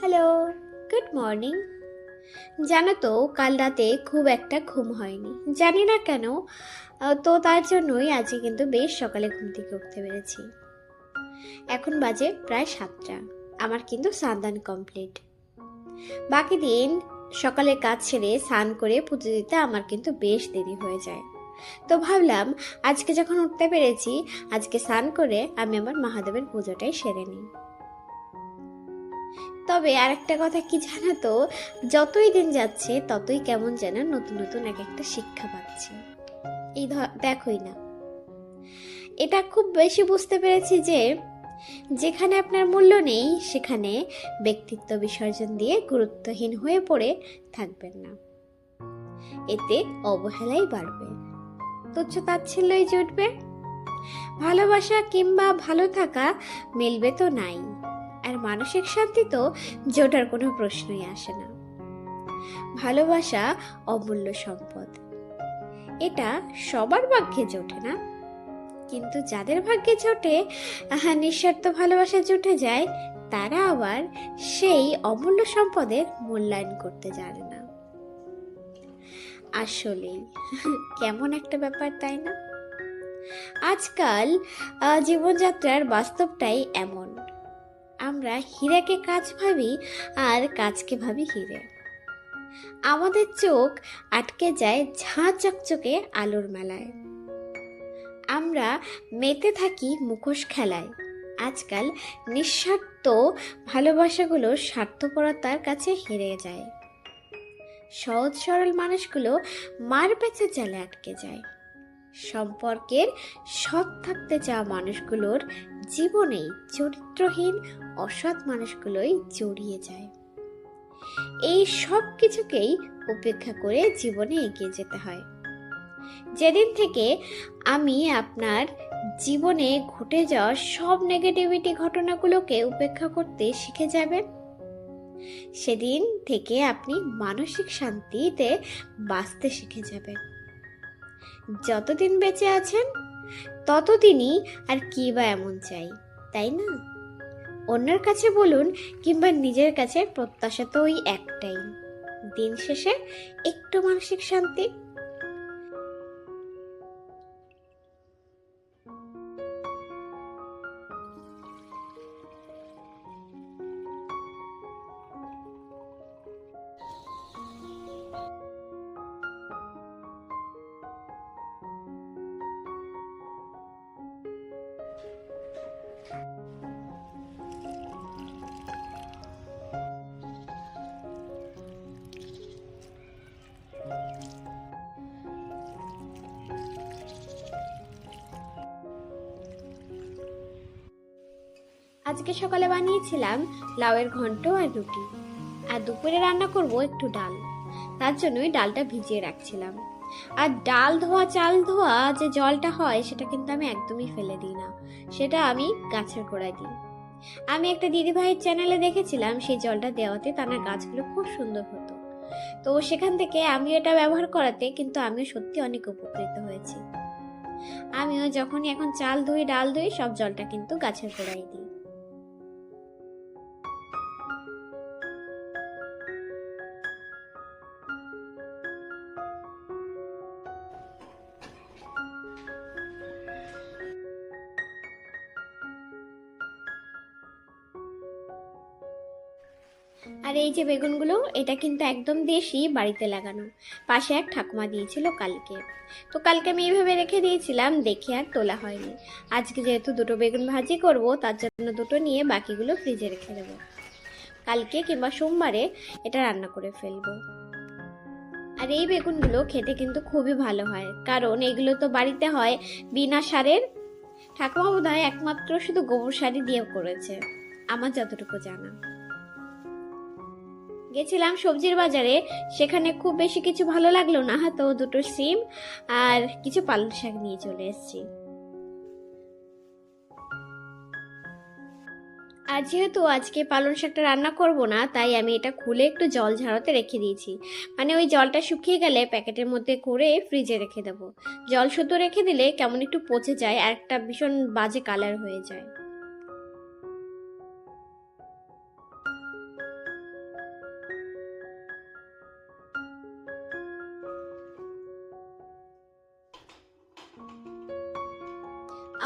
Hello, good morning. জানো তো, কাল রাতে খুব একটা ঘুম হয়নি। জানি না কেন তো তার জন্যই আজকে কিন্তু বেশ সকালে ঘুম থেকে উঠতে পেরেছি। এখন বাজে প্রায় সাতটা। আমার কিন্তু সান্দান কমপ্লিট। বাকি দিন সকালে কাজ ছেড়ে স্নান করে পুজো দিতে আমার কিন্তু বেশ দেরি হয়ে যায়। তো ভাবলাম, আজকে যখন উঠতে পেরেছি, আজকে স্নান করে আমি আমার মহাদেবের পুজোটাই সেরে নিই। তবে আরেকটা কথা কি জানো তো? যতই দিন যাচ্ছে, ততই কেমন যেন নতুন নতুন এক একটা শিক্ষা পাচ্ছি। এই দেখোই না। এটা খুব বেশি বুঝতে পেরেছি যে, যেখানে আপনার মূল্য নেই, সেখানে ব্যক্তিত্ব বিসর্জন দিয়ে গুরুত্বহীন হয়ে পড়ে থাকবেন না। এতে অবহেলাই বাড়বে। তুচ্ছ তাচ্ছিল্যই জুটবে। ভালোবাসা কিংবা ভালো থাকা মিলবে তো নাই। আর মানসিক শান্তি তো জোটার কোনো প্রশ্নই আসে না। ভালোবাসা অমূল্য সম্পদ। এটা সবার ভাগ্যে জোটে না। কিন্তু যাদের ভাগ্যে জোটে নিঃস্বার্থ ভালোবাসা জুটে যায়, তারা আবার সেই অমূল্য সম্পদের মূল্যায়ন করতে জানে না। আসলেই, কেমন একটা ব্যাপার, তাই না? আজকাল জীবনযাত্রার বাস্তবটাই এমন। আমরা হীরাকে কাজ ভাবি আর কাজকে ভাবি হীরে। আমাদের চোখ আটকে যায় ঝাঁ চকচকে আলোর মেলায়। আমরা মেতে থাকি মুখোশ খেলায়। আজকাল নিঃস্বার্থ ভালোবাসাগুলো স্বার্থপরতার কাছে হেরে যায়। সহজ সরল মানুষগুলো মার পেঁচে জালে আটকে যায়। সম্পর্কের সৎ থাকতে চাওয়া মানুষগুলোর জীবনেই চরিত্রহীন, অসৎ মানুষগুলোই জড়িয়ে যায়। এই সব কিছুকেই উপেক্ষা করে জীবনে এগিয়ে যেতে হয়। যেদিন থেকে আমি আপনার জীবনে ঘটে যাওয়া সব নেগেটিভিটি ঘটনাগুলোকে উপেক্ষা করতে শিখে যাবেন, সেদিন থেকে আপনি মানসিক শান্তিতে বাঁচতে শিখে যাবেন। যতদিন বেঁচে আছেন ততদিনই আর কি বা এমন চাই, তাই না? অন্যের কাছে বলুন কিংবা নিজের কাছে প্রত্যাশা তো ওই একটাই। দিন শেষে একটু মানসিক শান্তি আজকে সকালে বানিয়েছিলাম লাউয়ের ঘন্ট আর রুটি। আর দুপুরে রান্না করব একটু ডাল। তার জন্যই ডালটা ভিজিয়ে রাখছিলাম। আর ডাল ধোয়া, চাল ধোয়া যে জলটা হয়, সেটা কিন্তু আমি একদমই ফেলে দিই না। সেটা আমি গাছের গোড়ায় দিই। আমি একটা দিদিভাইয়ের চ্যানেলে দেখেছিলাম, সেই জলটা দেওয়াতে তার গাছগুলো খুব সুন্দর হতো। তো সেখান থেকে আমি এটা ব্যবহার করাতে কিন্তু আমিও সত্যি অনেক উপকৃত হয়েছি। আমিও যখনই এখন চাল ধুই, ডাল ধুই, সব জলটা কিন্তু গাছের গোড়ায় দিই। আর এই যে বেগুনগুলো, এটা কিন্তু একদম দেশি বাড়িতে লাগানো। পাশে এক ঠাকুমা দিয়েছিল কালকে। তো কালকে আমি এইভাবে রেখে দিয়েছিলাম, দেখে আর তোলা হয়নি। আজকে যেহেতু দুটো বেগুন ভাজি করব, তার জন্য দুটো নিয়ে বাকিগুলো ফ্রিজে রেখে দেবো। কালকে কিংবা সোমবারে এটা রান্না করে ফেলব। আর এই বেগুনগুলো খেতে কিন্তু খুবই ভালো হয়, কারণ এগুলো তো বাড়িতে হয় বিনা সারের। ঠাকুমা বোধ একমাত্র শুধু গোবর সারি দিয়ে করেছে, আমার যতটুকু জানা। গেছিলাম সবজির বাজারে, সেখানে খুব বেশি কিছু ভালো লাগল না, তো দুটো সিম আর কিছু পালং শাক নিয়ে চলে এসেছি। আর যেহেতু আজকে পালং শাকটা রান্না করব না, তাই আমি এটা খুলে একটু জল ঝাড়াতে রেখে দিয়েছি। মানে ওই জলটা শুকিয়ে গেলে প্যাকেটের মধ্যে করে ফ্রিজে রেখে দেবো। জল শুদ্ধ রেখে দিলে কেমন একটু পচে যায় আর একটা ভীষণ বাজে কালার হয়ে যায়।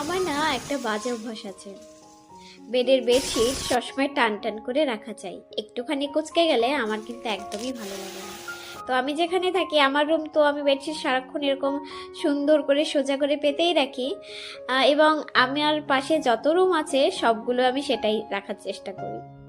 আমার না একটা বাজে অভ্যাস আছে। বেডের বেডশিট সবসময় টান টান করে রাখা চাই। একটুখানি কুচকে গেলে আমার কিন্তু একদমই ভালো লাগে না। তো আমি যেখানে থাকি, আমার রুম তো আমি বেডশিট সারাক্ষণ এরকম সুন্দর করে সোজা করে পেতেই রাখি। এবং আমার পাশে যত রুম আছে, সবগুলো আমি সেটাই রাখার চেষ্টা করি।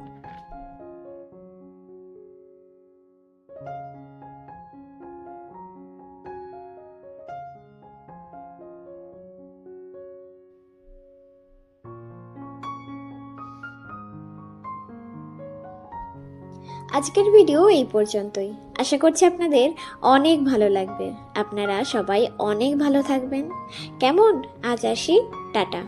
আজকের ভিডিও এই পর্যন্তই। আশা করছি আপনাদের অনেক ভালো লাগবে। আপনারা সবাই অনেক ভালো থাকবেন। কেমন? আজ আসি। টাটা।